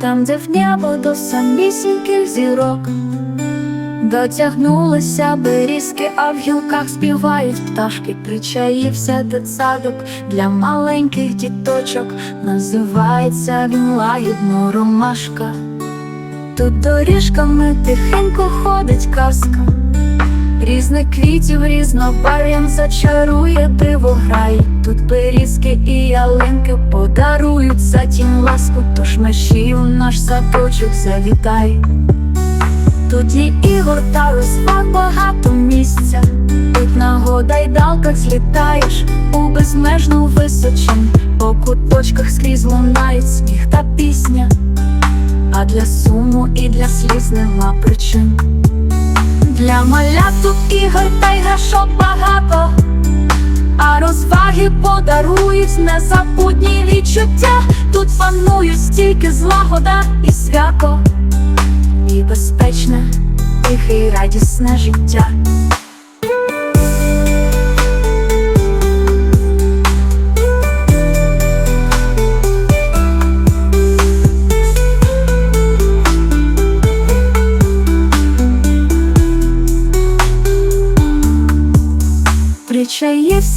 Там, де в небо до самісіньких зірок Дотягнулися берізки, а в гілках співають пташки, причаївся дитсадок для маленьких діточок, називається він лагідно ромашка. Тут доріжками тихенько ходить казка, різних квітів різнобарв'ям зачарує дивограй. Тут берізки і ялинки подарують за тім ласку, тож у наш садочок завітай. Тут є ігор та розваг багато місця. Тут на гойдалках злітаєш у безмежну височин, по куточках скрізь лунають сміх та пісня, а для суму і для сліз нема причин. Для малят тут ігор та іграшок багато, а розваги подарують незабутні відчуття. Тут панують стільки злагода і свято і безпечне, тихе і радісне життя.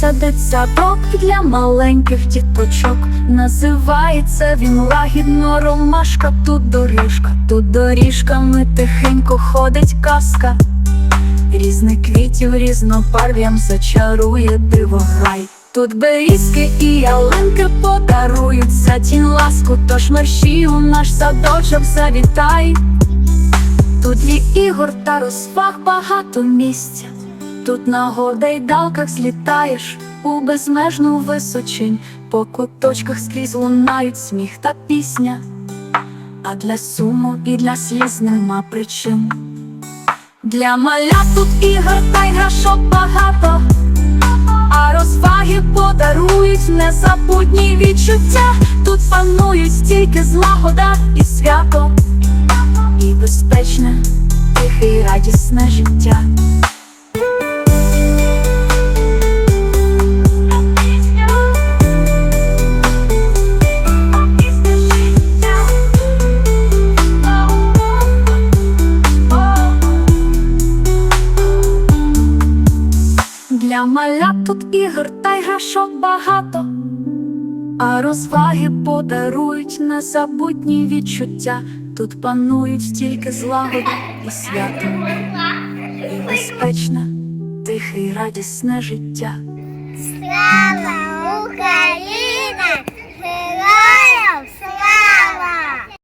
Причаївся дитсадок для маленьких діточок. Називається він лагідно ромашка, тут доріжка, тут доріжками тихенько ходить казка. Різних квітів різнопарв'ям зачарує дивограй. Тут берізки і ялинки подарують за тінь ласку, тож мерщій наш садочок завітай. Тут є ігор та розваг багато місця. Тут на гойдалках злітаєш у безмежну височинь, по куточках скрізь лунають сміх та пісня, а для суму і для сліз нема причин. Для малят тут ігор та іграшок багато, а розваги подарують незабутні відчуття. Тут панують стільки злагода і свято, і безпечне, тихе і радісне життя. Для маля тут ігор та іграшок багато, а розваги подарують незабутні відчуття. Тут панують тільки злагода і свято, і безпечне, тихе і радісне життя. Слава